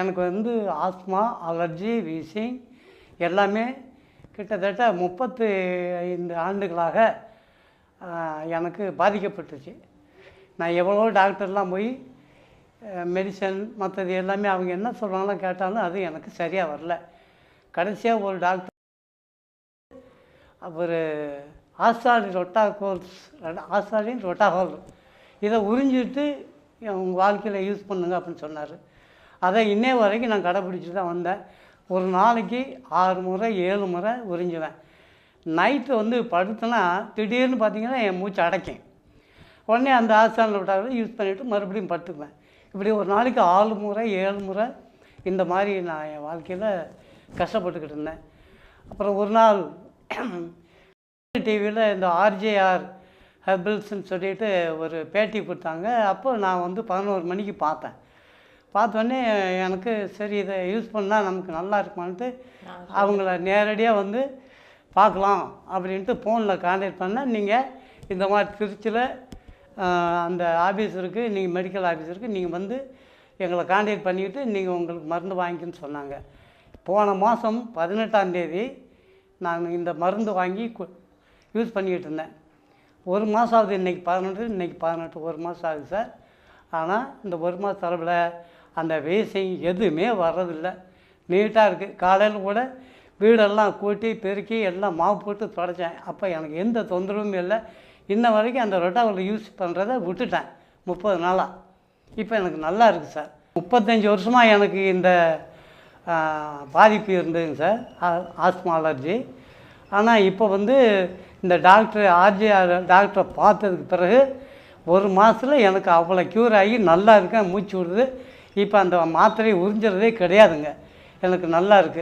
எனக்கு வந்து asthma allergy wheezing எல்லாமே கிட்டத்தட்ட முப்பத்து ஐந்து ஆண்டுகளாக எனக்கு பாதிக்கப்பட்டுச்சு. நான் எவ்வளோ டாக்டர்லாம் போய் மெடிசன் மற்றது எல்லாமே அவங்க என்ன சொல்கிறாங்களோ கேட்டாலும் அது எனக்கு சரியாக வரல. கடைசியாக ஒரு டாக்டர் அவர் ஆஸ்தாலி ரொட்டா கோல்ஸ் ரொட்டாகோல். இதை உறிஞ்சிட்டு உங்கள் வாழ்க்கையில் யூஸ் பண்ணுங்க அப்படின்னு சொன்னார். அதை இன்னே வரைக்கும் நான் கடைப்பிடிச்சி தான் வந்தேன். ஒரு நாளைக்கு ஆறு முறை ஏழு முறை உறிஞ்சுவேன். நைட்டு வந்து படுத்தனா திடீர்னு பார்த்தீங்கன்னா என் மூச்சு அடைக்கும். உடனே அந்த ஆஸ்தானில் விட்டாலும் யூஸ் பண்ணிவிட்டு மறுபடியும் படுத்துக்குவேன் இப்படி ஒரு நாளைக்கு ஆறு முறை ஏழு முறை இந்த மாதிரி நான் என் வாழ்க்கையில் கஷ்டப்பட்டுக்கிட்டு இருந்தேன். அப்புறம் ஒரு நாள் டிவியில் இந்த ஆர்ஜேஆர் ஹெர்பல்ஸ்ன்னு சொல்லிட்டு ஒரு பேட்டி கொடுத்தாங்க. அப்போ நான் வந்து பதினோரு மணிக்கு பார்த்தேன். பார்த்தோன்னே எனக்கு சரி இதை யூஸ் பண்ணால் நமக்கு நல்லா இருக்குமான்ட்டு அவங்கள நேரடியாக வந்து பார்க்கலாம் அப்படின்ட்டு ஃபோனில் கான்டாக்ட் பண்ணேன் நீங்கள் இந்த மாதிரி திருச்சியில் அந்த ஆஃபீஸ் இருக்குது நீங்கள் மெடிக்கல் ஆஃபீஸ் இருக்குது நீங்கள் வந்து எங்களை கான்டாக்ட் பண்ணிக்கிட்டு நீங்கள் உங்களுக்கு மருந்து வாங்கிக்கன்னு சொன்னாங்க. போன மாதம் பதினெட்டாம் தேதி நான் இந்த மருந்து வாங்கி யூஸ் பண்ணிக்கிட்டு இருந்தேன். ஒரு மாதம் ஆகுது இன்றைக்கி பதினெட்டு இன்றைக்கி பதினெட்டு ஒரு மாதம் ஆகுது சார். ஆனால் இந்த ஒரு மாதம் அளவில் அந்த வேசிங் எதுவுமே வர்றதில்லை. நீட்டாக இருக்குது காலையில் கூட வீடெல்லாம் கூட்டி பெருக்கி எல்லாம் மாவு போட்டு தொடச்சேன். அப்போ எனக்கு எந்த தொந்தரவும் இல்லை. இன்ன வரைக்கும் அந்த ரொட்டாவில் யூஸ் பண்ணுறத விட்டுட்டேன். முப்பது நாளாக இப்போ எனக்கு நல்லா இருக்குது சார். முப்பத்தஞ்சு வருஷமாக எனக்கு இந்த பாதிப்பு இருந்ததுங்க சார். Asthma allergy. ஆனால் இப்போ வந்து இந்த டாக்டர் ஆர்ஜிஆர் டாக்டரை பார்த்ததுக்கு பிறகு ஒரு மாதத்தில் எனக்கு அவ்வளோ க்யூர் ஆகி நல்லா இருக்கேன் மூச்சு விடுது. இப்போ அந்த மாத்திரையை உறிஞ்சுறதே கிடையாதுங்க. எனக்கு நல்லா இருக்குது